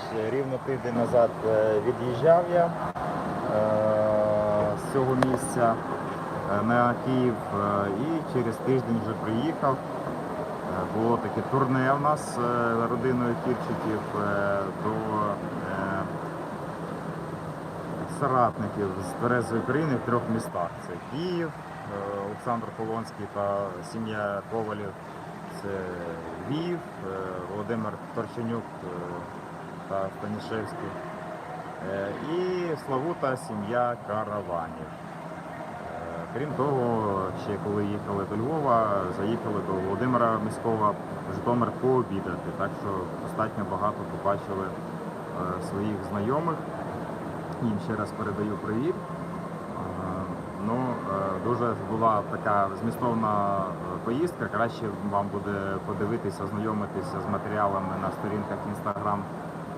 Ось рівно тиждень назад е, від'їжджав я е, з цього місця е, на Київ е, і через тиждень вже приїхав. Е, Було таке турне у нас е, родиною Кірчиків е, до е, соратників з Тверезої України в трьох містах. Це Київ, е, Олександр Полонський та сім'я Ковалів. Це Львів, е, Володимир Торченюк е, та Станішевський. Е, І Славута сім'я Караванів. Е, Крім того, ще коли їхали до Львова, заїхали до Володимира Міського Житомир пообідати. Так що достатньо багато побачили е, своїх знайомих. Їм ще раз передаю привіт. Ну, дуже була така змістовна поїздка. Краще вам буде подивитися, ознайомитися з матеріалами на сторінках е,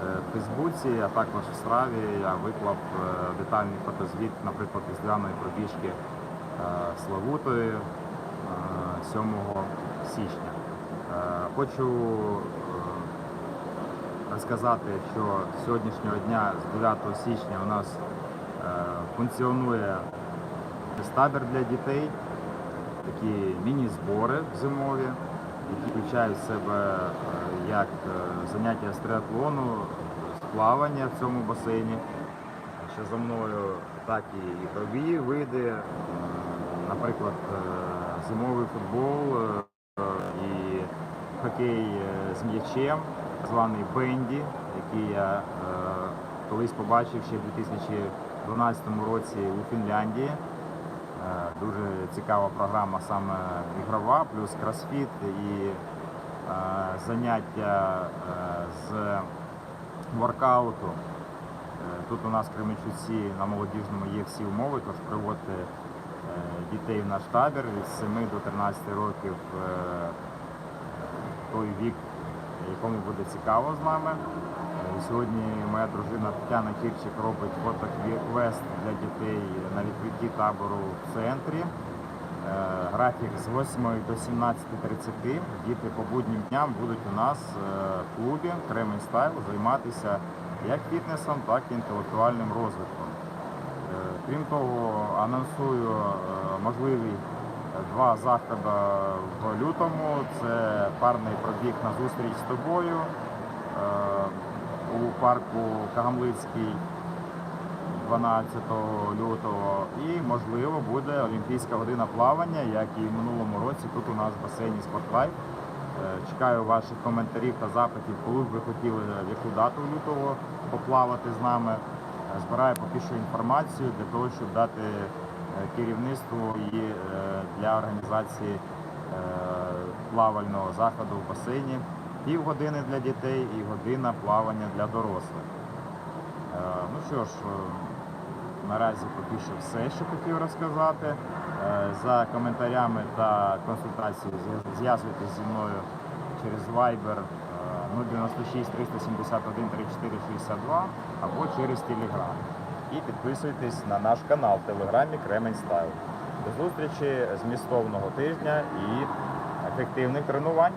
в Фейсбуці, а також в Страві. Я виклав е, детальний фотозвіт, наприклад, із різдвяної пробіжки е, Славутою е, 7 січня. Е, Хочу е, розказати, що з сьогоднішнього дня, з 9 січня, у нас е, функціонує табір для дітей, такі міні-збори зимові, які включають в себе е, як е, заняття з триатлону, з плавання в цьому басейні, що за мною, так і ігрові види, е, наприклад, зимовий футбол і хокей з м'ячем, званий Бенді, який я колись побачив ще в 2012 році у Фінляндії. Дуже цікава програма саме ігрова, плюс кросфіт і е, заняття е, з воркауту. Е, Тут у нас в Кременчуці на молодіжному є всі умови, тож приводьте е, дітей в наш табір від 7 до 13 років той вік, якому буде цікаво з нами. Сьогодні моя дружина Тетяна Кірчик робить фотоквест для дітей на відкритті табору в центрі. Е, Графік з 8 до 17.30. Діти по буднім дням будуть у нас е, в клубі Кремень Стайл займатися як фітнесом, так і інтелектуальним розвитком. Е, Крім того, анонсую можливі два заходи в лютому. Це парний пробіг на зустріч з тобою у парку Кагамлицький 12 лютого. І можливо буде Олімпійська година плавання, як і в минулому році тут у нас в басейні Спортлайф. Е, Чекаю ваших коментарів та запитів, коли б ви хотіли в яку дату лютого поплавати з нами. Е, Збираю поки що інформацію для того, щоб дати е, керівництву і е, для організації е, плавального заходу в басейні. Півгодини для дітей і година плавання для дорослих. Е, Ну що ж, е, наразі поки що все, що хотів розказати. Е, За коментарями та консультацією зв'яз- зв'язуйтесь зі мною через Viber е, 096 371 34 62 або через Telegram. І підписуйтесь на наш канал в Телеграмі Кремень Стайл. До зустрічі змістовного тижня і ефективних тренувань.